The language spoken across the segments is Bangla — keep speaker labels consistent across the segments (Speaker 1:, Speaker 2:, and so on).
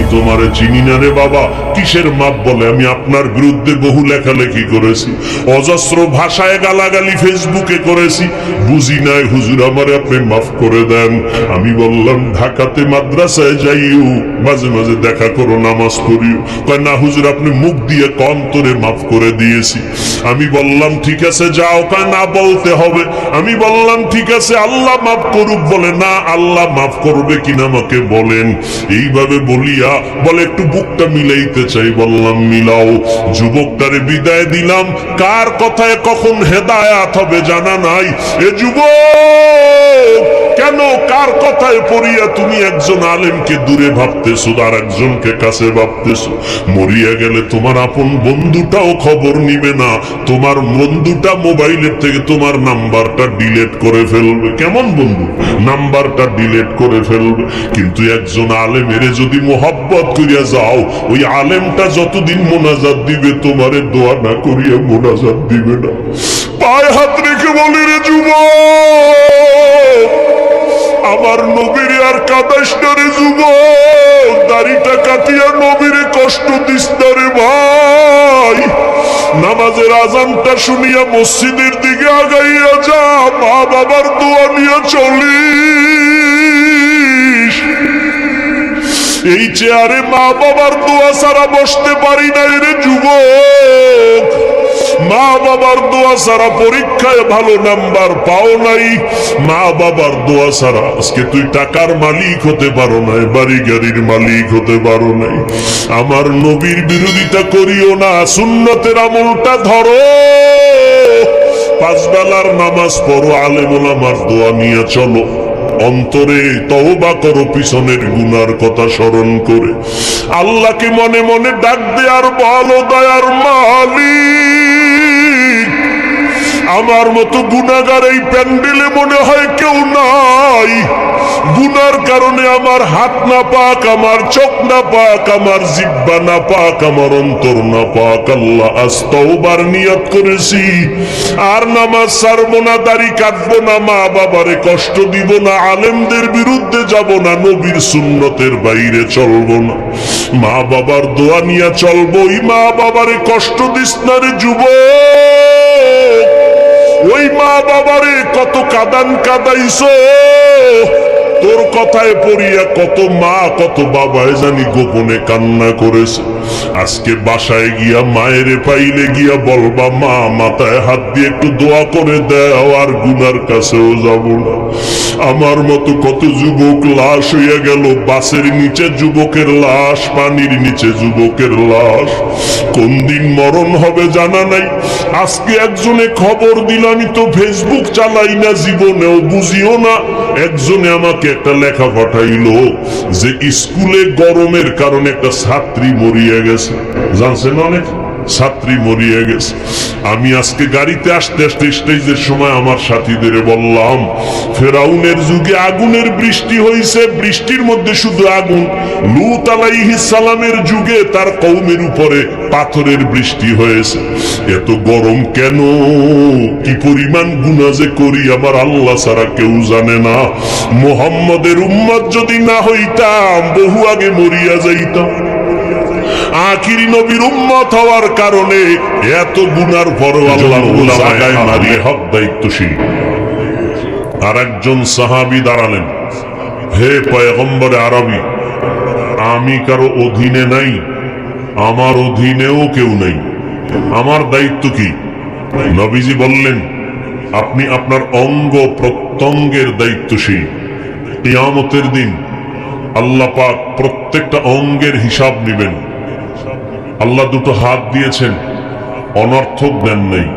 Speaker 1: আমি তোমারে চিনি না রে বাবা। কিসের মাপ বলে? আমি আপনার বিরুদ্ধে বহু লেখালেখি করেছি। অজস্র ভাষায় গালাগালি ফেসবুকে করেছি। বুঝি নাই হুজুর আমারে আপনি মাফ করে দেন। আমি বললাম, ঢাকাতে মাদ্রাসায় যাইও, মাঝে মাঝে দেখা করো, নামাজ পড়িও। কয়, না হুজুর, আপনি মুখ দিয়ে কন্তরে মাফ করে দিয়েছি। আমি বললাম, ঠিক আছে, যাও। কয়, না বলতে হবে। আমি বললাম, ঠিক আছে, আল্লাহ মাফ করুক। বলে, না, আল্লাহ মাফ করবে কিনা আমাকে বলেন। এইভাবে বলিয়া বলে, একটু বুকটা মিলাইতে চাই। বললাম, মিলাও। যুবকটারে বিদায় দিলাম। কার কথায় কখন হেদায়াত হবে জানা নাই? এ যুবক! কেন, কার কথায় পড়িয়া তুমি একজন আলেমকে দূরে ভাবতেছো আর একজনকে কাছে ভাবতেছো? মরিয়া গেলে তোমার আপন বন্ধুটাও খবর নিবে না। তোমার বন্ধুটা মোবাইলের থেকে তোমার নাম্বারটা ডিলেট করে ফেলবে। কেমন বন্ধু? নাম্বারটা ডিলেট করে ফেলবে। কিন্তু একজন আলেমের যদি মোহাব্বত করিয়া যাও, ওই আলেমটা যতদিন মোনাজাত দিবে, তোমারে দোয়া না করিয়া মোনাজাত দিবে না। পায়ে হাত রেখে বলি রে যুবক! আমার নবীর আর কাদাস না যুবক। দাড়িটা কাটিয়া নবীরে কষ্ট দিস ভাই। নামাজের আজানটা শুনিয়া মসজিদের দিকে আগাইয়া যা, মা বাবার দোয়া নিয়ে চলিস। এই চেয়ারে মা বাবার দোয়া ছাড়া বসতে পারি না রে যুবক। মা বাবার দোয়া ছাড়া পরীক্ষায় ভালো নাম্বার পাও নাই। মা বাবার দোয়া ছাড়া আজকে তুই টাকার মালিক হতে পারো নাই বাড়ি গাড়ির মালিক হতে পারো নাই। আমার নবীর বিরোধিতা করিও না, সুন্নতের আমলটা ধরো। পাঁচ বেলার নামাজ পড়ো আলেমুল আমার দোয়া নিয়ে চলো। অন্তরে তওবা করো, পিছনের গুনার কথা স্মরণ করে। আল্লাহকে মনে মনে ডাক দে আর বলো দয়ার মালিক। আমার মতো গুনাগার এই প্যান্ডেলে মনে হয় কেউ নাই। গুনার কারণে আমার হাত না পাক, আমার চোখ না পাক, আমার জিব্বা না পাক, আমার অন্তর না পাক। আল্লাহ আজ তওবার নিয়ত করেছি। আর নামাজ ছাড়বো না, দাড়ি কাটবো না, মা বাবারে কষ্ট দিব না, আলেমদের বিরুদ্ধে যাব না, নবীর সুন্নতের বাইরে চলবো না। মা বাবার দোয়া নিয়ে চলবো। ওই মা বাবারে কষ্ট দিস না রে যুবক। ওই মা বাবারে কত কাদান কাদাইছো? তোর কথায় পড়িয়া কত মা, কত বাবায় জানি গোপনে কান্না করেছে। আজকে বাসায় গিয়া মায়েরে পাইলে গিয়া বলবা, মা, মাথায় হাত দিয়ে একটু দোয়া করে দেও, আর গুনার কাছেও যাব না। আমার মতো কত যুবক লাশ হইয়া গেল বাসের নিচে যুবকের লাশ, পানির নিচে যুবকের লাশ। কোন দিন মরণ হবে জানা নাই। আজকে একজনে খবর দিল আমি তো ফেসবুক চালাই না, জীবনেও বুঝিও না। একজনে আমাকে একটা লেখা পাঠাইলো যে স্কুলে গরমের কারণে একটা ছাত্রী মরিয়া গেছে। জানছেন অনেক? ছাত্রী মরিয়া গেছে। আমি আজকে গাড়িতে আসতে আসতে স্টেজের সময় আমার সাথীদের বললাম, ফেরাউনের যুগে আগুনের বৃষ্টি হয়েছে বৃষ্টির মধ্যে শুধু আগুন। লুত সালামের যুগে তার কৌমের উপরে পাথরের বৃষ্টি হয়েছে। এত গরম কেন? কি পরিমাণ গুণা যে করি আমার আল্লাহ ছাড়া কেউ জানে না। মোহাম্মদের উম্মত যদি না হইতাম, বহু আগে মরিয়া যাইতাম। আখিরি নবীর উম্মত হওয়ার কারণে এত গুনার পরও আল্লাহ জায়গায় মারিয়ে হক দায়িত্বশীল আর একজন সাহাবি দাঁড়ালেন। হে পয়গম্বরে আরবি আমি কারও অধীনে নাই আমার অধীনেও কেউ নেই। আমার দায়িত্ব কি? নবীজি বললেন আপনি আপনার অঙ্গ প্রত্যঙ্গের দায়িত্বশীল কিয়ামতের দিন আল্লাহ পাক প্রত্যেকটা অঙ্গের হিসাব নেবেন। আল্লাহ দুটো হাত দিয়েছেন, অনর্থক দেন নেই।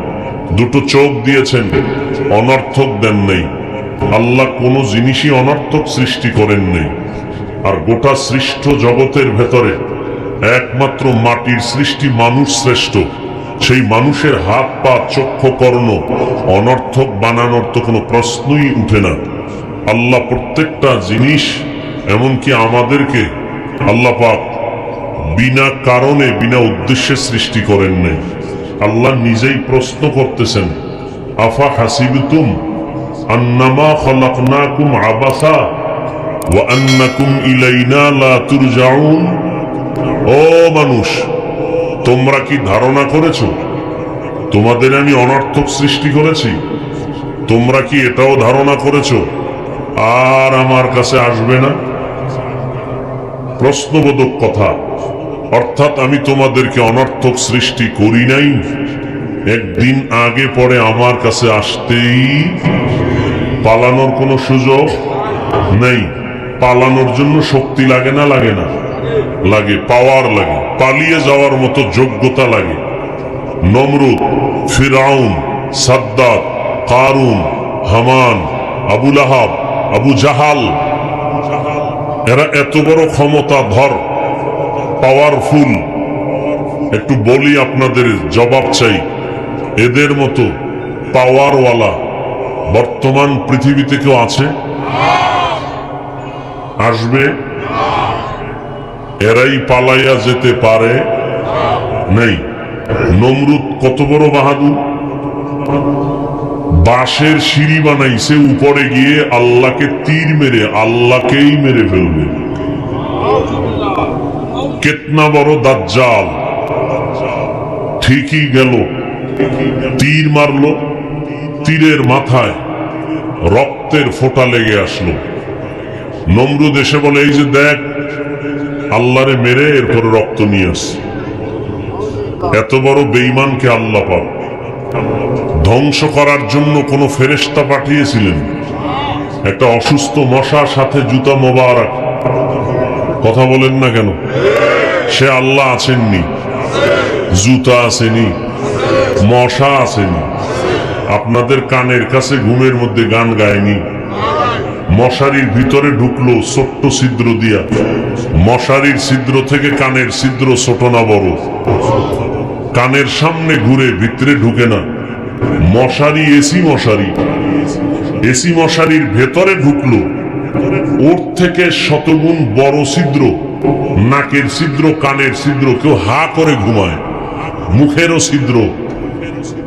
Speaker 1: দুটো চোখ দিয়েছেন, অনর্থক দেন নেই। আল্লাহ কোনো জিনিসই অনর্থক সৃষ্টি করেন নেই। আর গোটা সৃষ্ট জগতের ভেতরে একমাত্র মাটির সৃষ্টি মানুষ শ্রেষ্ঠ। সেই মানুষের হাত, পা, চক্ষু, কর্ণ অনর্থক বানানোর তো কোনো প্রশ্নই উঠে না। আল্লাহ প্রত্যেকটা জিনিস, এমনকি আমাদেরকে আল্লাহ পাক বিনা কারণে, বিনা উদ্দেশ্যে সৃষ্টি করেন নাই আল্লাহ নিজেই প্রশ্ন করতেছেন, আফা হাসিবতুম আন্নামা খলাকনাকুম আবাসা ওয়া আন্নাকুম ইলাইনা লা তুরজাউন? ও মানুষ, তোমরা কি ধারণা করেছ? তোমাদের আমি অনর্থক সৃষ্টি করেছি। তোমরা কি এটাও ধারণা করেছ? আর আমার কাছে আসবে না? প্রশ্নবোধক কথা। অর্থাৎ আমি তোমাদেরকে অনর্থক সৃষ্টি করি নাই। একদিন আগে পরে আমার কাছে আসতেই পালানোর কোনো সুযোগ নেই। পালানোর জন্য শক্তি লাগে না লাগে না। লাগে, পাওয়ার লাগে, পালিয়ে যাওয়ার মতো যোগ্যতা লাগে। নমরুদ, ফিরাউন সাদ্দাত কারুন, হামান আবুল আহাব আবু জাহাল এরা এত বড় ক্ষমতা ধর পাওয়ারফুল একটু বলি আপনাদের জবাব চাই। এদের মতো পাওয়ারওয়ালা বর্তমান পৃথিবীতে কেউ আছে? আসবে? এরাই পালাইয়া যেতে পারে? নেই। নমরুদ কত বড় বাহাদুর? বাঁশের সিঁড়ি বানাইছে, উপরে গিয়ে আল্লাহকে তীর মেরে, আল্লাহকেই মেরে ফেলবে। কেতনা বড় দাজ্জাল। ঠিকই গেল। তীর মারলো, তীরের মাথায় রক্তের ফোঁটা লেগে আসলো। নমরুদ এসে বলে, এই যে দেখ, আল্লাহরে মেরে এরপরে রক্ত নিয়ে আস। এত বড় বেইমানকে আল্লাহ পাক ধ্বংস করার জন্য কোনো ফেরেস্তা পাঠিয়েছিলেন। একটা অসুস্থ মশার সাথে জুতা মোবারক। কথা বলেন না কেন? সে আল্লাহ আছেননি। জুতা আসেনি মশা আসেনি আপনাদের কানের কাছে ঘুমের মধ্যে গান গায়নি। মশারির ভিতরে ঢুকলো ছোট্ট ছিদ্র দিয়া। মশারির ছিদ্র থেকে কানের ছিদ্র ছোট না বড়। কানের সামনে ঘুরে ভিতরে ঢুকে না। মশারি এসি মশারি। এসি মশারির ভেতরে ঢুকলো। ওর থেকে শতগুণ বড় ছিদ্র। নাকের ছিদ্র, কানের ছিদ্র, কেউ হা করে ঘুমায়। মুখেরও ছিদ্র।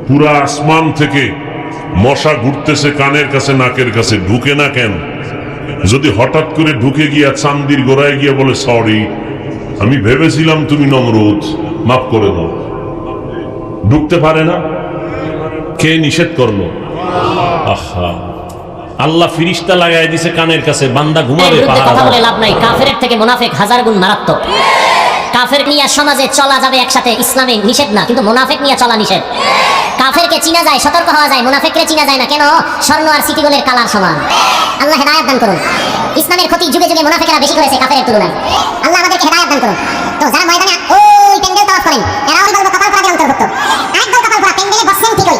Speaker 1: পুরা আসমান থেকে মশা ঘুরতেছে কানের কাছে, নাকের কাছে। ঢুকে না কেন? যদি হঠাৎ করে ঢুকে গিয়া চান্দির গোড়ায় গিয়া বলে, সরি, আমি ভেবেছিলাম তুমি নমরুদ, মাফ করে দাও। ঢুকতে পারে না?
Speaker 2: কে নিষেধ করল? আহা! আল্লাহ ফিরিস্তা লাগাই দিছে কানের কাছে বান্দা ঘুমাবে
Speaker 3: কথা বলে লাভ নাই। কাফের থেকে মোনাফেক হাজার গুণ মারাত্মক। কাফের নিয়ে সমাজে চলা যাবে একসাথে ইসলামে নিষেধ না কিন্তু মোনাফেক নিয়ে চলা নিষেধ। কাফেরকে চিনা যায় সতর্ক হওয়া যায় চিনা যায় না কেন? স্বর্ণ আর কালার সমান। আল্লাহ হেদায়াত দান করুন। ইসলামের ক্ষতি যুগে যুগে মুনাফেকেরা বেশি করেছে কাফেরের তুলনায়। আল্লাহ আমাদেরকে হেদায়াত দান করুন। তো যারা ময়দানে ওই প্যান্ডেল তাওয়াফ করেন এরাও বলব কপাল অন্তর্ভুক্ত। আরেক দল কপাল প্যান্ডেলে বসছেন ঠিকই।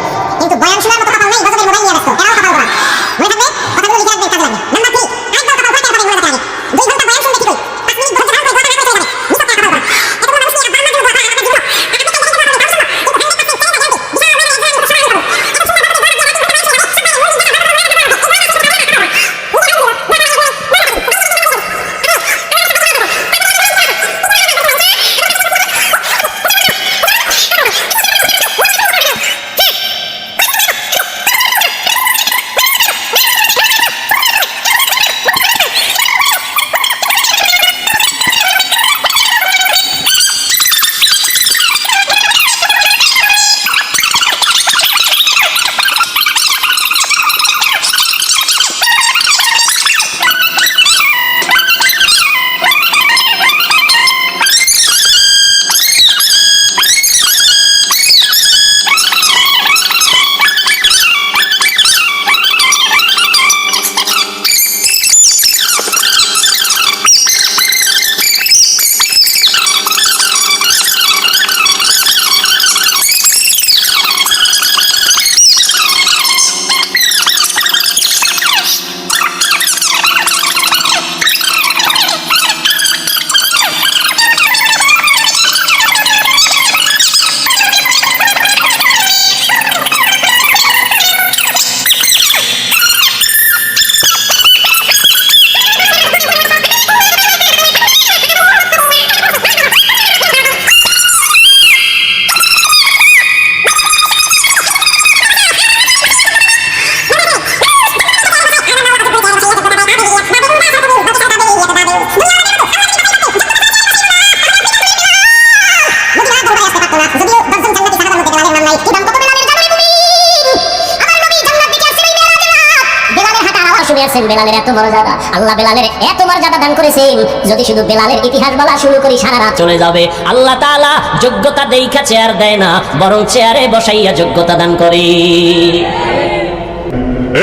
Speaker 4: করেছেন বেলালের এত মর্যাদা আল্লাহ বেলালের এত মর্যাদা দান করেছেন যদি শুধু বেলালের ইতিহাস বলা শুরু করি সারা রাত।
Speaker 5: চলে যাবে। আল্লাহ তাআলা যোগ্যতা দেখা চেয়ার দেয় না বরং চেয়ারে বসাইয়া যোগ্যতা দান করে।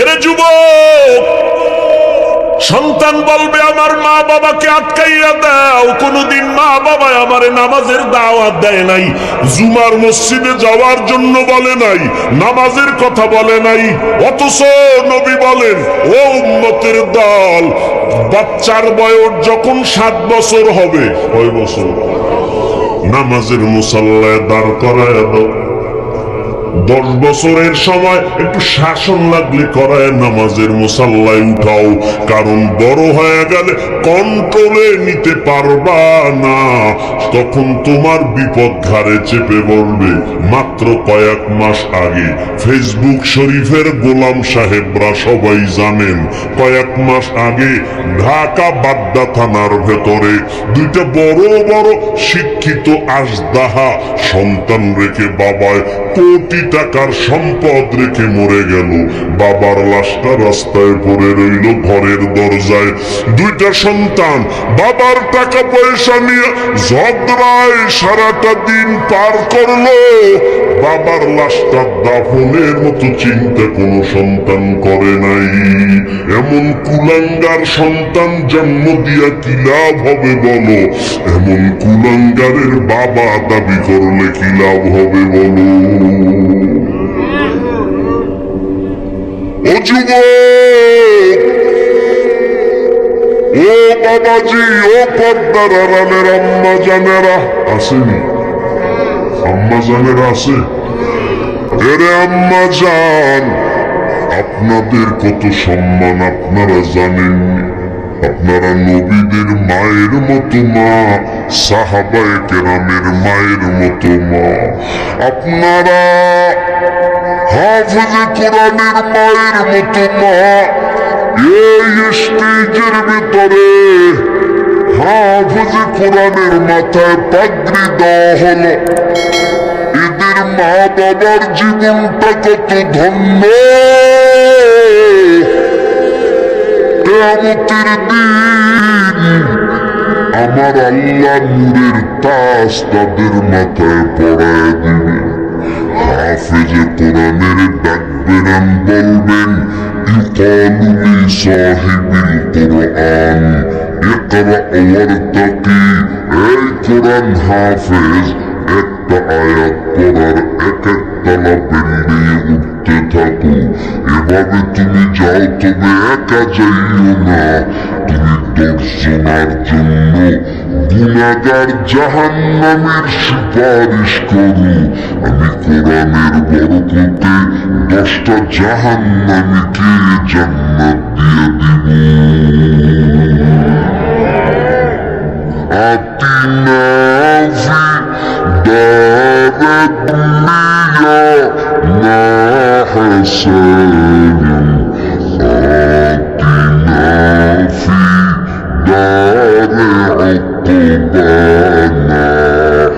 Speaker 6: এরে যুবক! সন্তান বলবে, আমার মা বাবাকে আটকাইয়া দাও। কোনদিন মা বাবা আমারে নামাজের দাওয়াত দেয় নাই। জুমার মসজিদে যাওয়ার জন্য বলে নাই, নামাজের কথা বলে নাই। অথচ নবী বলেন, ও উম্মতের দল, বাচ্চার বয়স যখন সাত বছর হবে ওই বছর নামাজের মুসাল্লায় দাঁড় করায় দাও। দশ বছরের সময় একটু শাসন লাগলে করায় নামাজের মুসাল্লায় উঠাও। কারণ বড় হয়ে গেলে কন্ট্রোলে নিতে পারবা না। তখন তোমার বিপদ ঘাড়ে চেপে বলবে, মাত্র কয়েক মাস আগে ফেসবুক শরীফের গোলাম সাহেবরা সবাই জানেন, কয়েক মাস আগে ঢাকা বাড্ডা থানার ভেতরে দুইটা বড় বড় শিক্ষিত আসদাহা সন্তান রেখে বাবায় কোটি টাকার সম্পদ রেখে মরে গেল। বাবার লাশটা রাস্তায় পড়ে রইল ঘরের দরজায়। দুইটা সন্তান, বাবার টাকা পয়সা নিয়ে ঝগড়ায় সারাটা দিন পার করল। বাবার লাশটা দাফনের মতো চিন্তা কোনো সন্তান করে নাই। এমন কুলাঙ্গার সন্তান জন্ম দিয়া কি লাভ হবে বলো? এমন কুলাঙ্গারের বাবা দাবি করলে কি লাভ হবে বলো? ও যুবক! ও বাবাজি, ও পদ্মার আড়ালের আম্মা জানেরা, আসেনি। আম্মা জানেরা আছে? এরে আম্মা জান, আপনাদের কত সম্মান আপনারা জানেননি আপনারা নবীদের মায়ের মতো মা, সাহাবায়ে কেরামের মায়ের মতো মা। আপনারা হাফিজে কোরআনের মায়ের মতো মা। এই স্টেজের ভিতরে হাফিজে কোরআনের মাথায় পাগড়ি দেওয়া হলো। এদের মা বাবার জীবনটা কত ধন্য। কেয়ামতের দিন আমার আল্লাহ নূরের তাজ তাদের মাথায় পড়ায় দিবে। হাফেজে কোরআনের ডাকবেন বলবেন, ইকালুলি সাহিবিল কোরআন। ইকরা ওয়ারতাকি এই কোরআন হাফেজ একটা আয়াত পড়ার এক একতলা পেরিয়ে উঠতে থাকো এভাবে তুমি যাও তবে একা যাইও না তুমি দর্শনার জন্য গুণাগার জাহান্নামের সুপারিশ করো আমি কোরআনের বরকতে দশটা জাহান্নামীকে জান্নাত দিয়ে দিব وقنا في دار الدنيا ما حسان قاتنا في دار عقبانا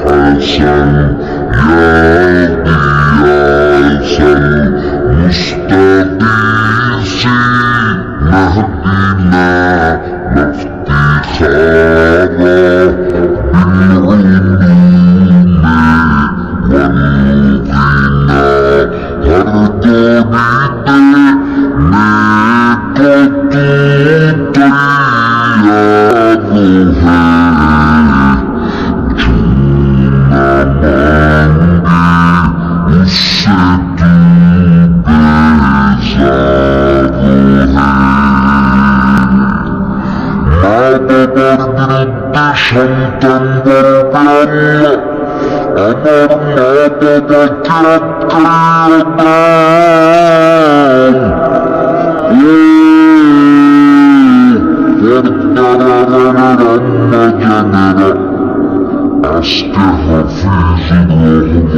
Speaker 6: حسن يا قياس المستقيسين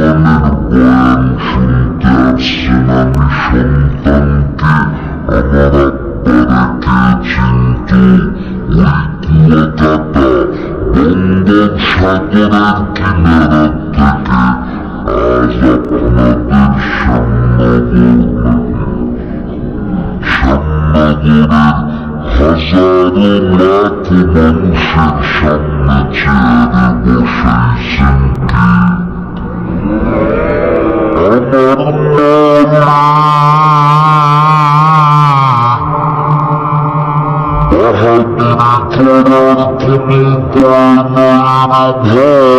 Speaker 6: হাফিজুর
Speaker 1: Mahavir.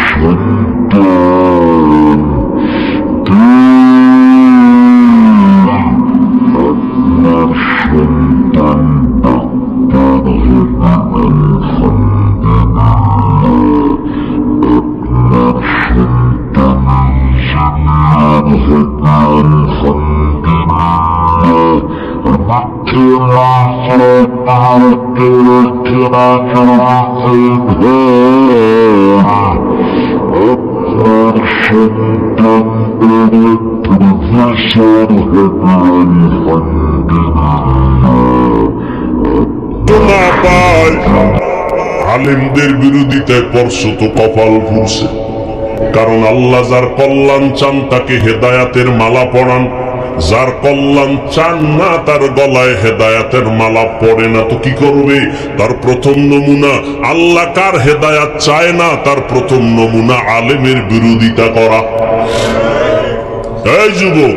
Speaker 1: আলেমদের বিরোধিতায় করছ তো কপাল ফুরছে কারণ আল্লাহ যার কল্যাণ চান, তাকে হেদায়াতের মালা পরান। যার কল্যাণ চান না, তার গলায় হেদায়াতের মালা পড়ে না, তো কি করবে? তার প্রথম নমুনা আল্লাহ কার হেদায়াত চায় না, তার প্রথম নমুনা আলেমের বিরোধিতা করা। যুবক,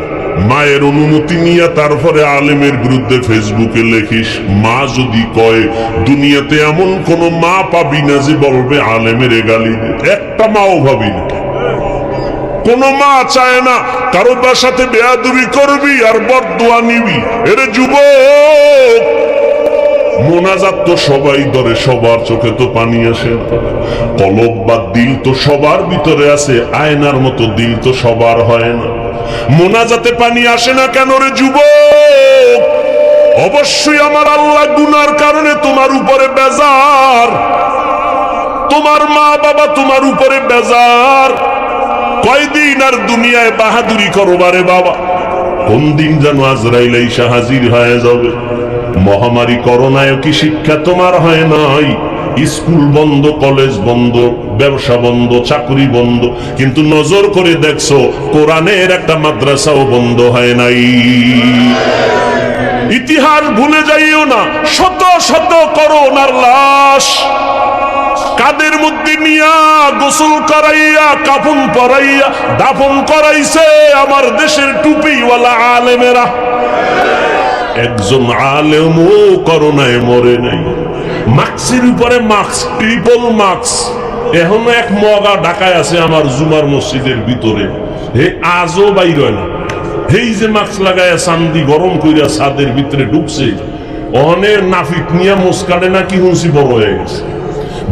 Speaker 1: মায়ের অনুমতি নিয়ে তারপরে আলেমের বিরুদ্ধে ফেসবুকে লেখিস, মা যদি কয়, দুনিয়াতে এমন কোন মা পাবি না যে বলবে আলেমের এগালি। একটা মাও ভাবি না কোন মা চায় না। কারও তার সাথে বেয়াদুবি করবি আর বরদোয়া নিবি। এরে যুবক, মোনাজাত তো সবাই ধরে, সবার চোখে তো পানি আসে। কলব বা দিল তো সবার ভিতরে আছে, আয়নার মতো দিল তো সবার হয় না। মোনাজাতে পানি আসে না কেন রে যুবক? অবশ্যই আমার আল্লাহ গুনার কারণে তোমার উপরে বেজার। তোমার মা বাবা তোমার উপরে বেজার। কয়দিন আর দুনিয়ায় বাহাদুরি করো বারে বাবা? কোন দিন যেন আজরাইল এসে হাজির হয়ে যাবে? মহামারী করোনায় কি শিক্ষা তোমার হয় নাই? স্কুল বন্ধ, কলেজ বন্ধ, ব্যবসা বন্ধ, চাকরি বন্ধ, কিন্তু নজর করে দেখছ, কোরআনের একটা মাদ্রাসাও বন্ধ হয় নাই। ইতিহাস ভুলে যাইও না, শত শত করোনার লাশ। কাদের মধ্যে নিয়া গোসল করাইয়া, কাফন পরাইয়া, দাফন করাইছে আমার দেশের টুপিওয়ালা আলেমেরা। একজন আলেমও করোনায় মরে নাই। মাস্কের উপরে মাস্ক, ট্রিপল মাস্ক। এখনও এক মগা ঢাকায় আছে আমার জুমার মসজিদের ভিতরে। হে আজও বাইর না। হেই যে মাস্ক লাগায় চান্দি গরম কইরা ছাদের ভিতরে ঢুকছে অনের নাফিক নিয়ে মুসকানে নাকি হুঁসি বড় হয়ে গেছে।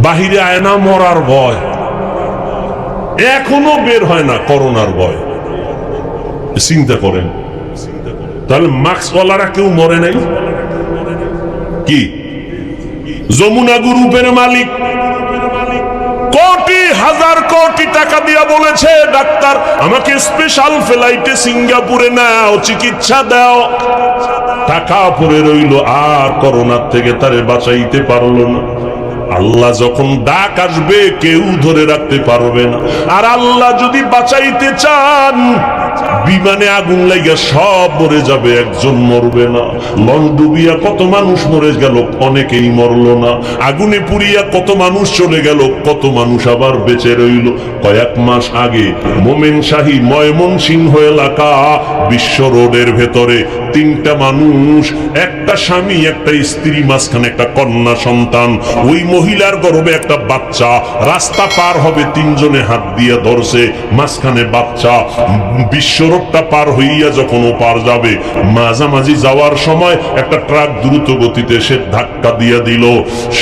Speaker 1: বাহিরে আয়না মরার ভয়। এখনও বের হয় না করোনার ভয়। চিন্তা করেন। তাহলে মাস্কওয়ালারা কেউ মরে নাই? কি? যমুনা গ্রুপের মালিক। কোটি, হাজার কোটি টাকা দিয়া বলেছে, ডাক্তার, আমাকে স্পেশাল ফ্লাইটে সিঙ্গাপুরে নাও, চিকিৎসা দাও। টাকা পরে রইল, আর করোনার থেকে তারে বাঁচাইতে পারল না। আল্লাহ যখন ডাক আসবে, কেউ ধরে রাখতে পারবে না। আর আল্লাহ যদি বাঁচাইতে চান, বিমানে আগুন লাগিয়া সব মরে যাবে, একজন মরবে না। লঞ্চ ডুবিয়া কত মানুষ মরে গেল, অনেকেই মরলো না। আগুনে পুড়িয়া কত মানুষ চলে গেল, কত মানুষ আবার বেঁচে রইল। কয়েক মাস আগে মোমেন শাহী ময়মন সিংহ এলাকা, বিশ্ব রোডের ভেতরে তিনটা মানুষ, একটা স্বামী, একটা স্ত্রী, মাঝখানে একটা কন্যা সন্তান। ওই মহিলার গর্ভে একটা বাচ্চা, রাস্তা পার হবে তিনজনে হাত দিয়ে ধরছে, মাঝখানে বাচ্চা বিশ্ব রোডটা পার হইয়া যখন ও পার যাবে, মাঝামাঝি যাওয়ার সময় একটা ট্রাক দ্রুত গতিতে সে ধাক্কা দিয়ে দিল,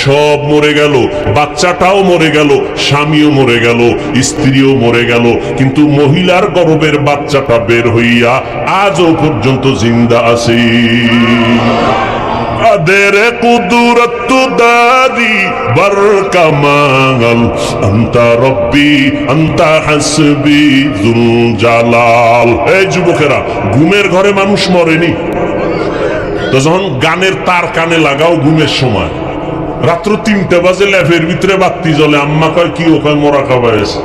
Speaker 1: সব মরে গেল, বাচ্চাটাও মরে গেল, স্বামীও মরে গেল, স্ত্রীও মরে গেল, কিন্তু মহিলার গর্ভের বাচ্চাটা বের হইয়া আজও পর্যন্ত জিন্দা আছে। قادر قدرت داري بر كمال انت ربي انت حسبي ذو الجلال এই যুবকেরা ঘুমের ঘরে মানুষ মরেনি তো যখন গানের তার কানে লাগাও ঘুমের সময় রাত্র তিনটে বাজে ল্যাফের ভিতরে বাতি জ্বলে আম্মা কয় কি ওখানে মরা খাবার এসে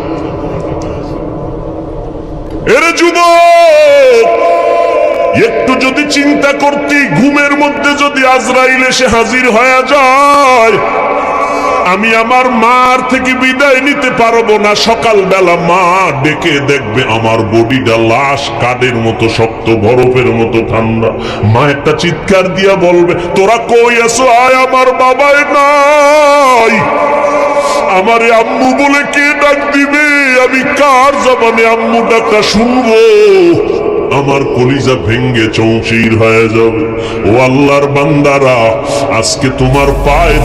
Speaker 1: এরে যুবক একটু যদি চিন্তা করতি ঘুমের মধ্যে যদি আজরাইল এসে হাজির হয়ে যায়, আমি আমার মার থেকে বিদায় নিতে পারব না। সকালবেলা মা ডেকে দেখবে আমার বডিটা লাশ কাঠের মতো, শক্ত বরফের মতো, ঠান্ডা। মা একটা চিৎকার দিয়া বলবে, তোরা কই আছো? আয় আমার বাবায় নাই। আমারে আম্মু বলে কে ডাক দিবে? আমি কার জবানে আম্মু ডাকটা শুনব? আমার কলিজা ভেঙ্গে চৌচির হয়ে যাবে। ও আল্লাহর বান্দারা আজকে তোমার পায়ে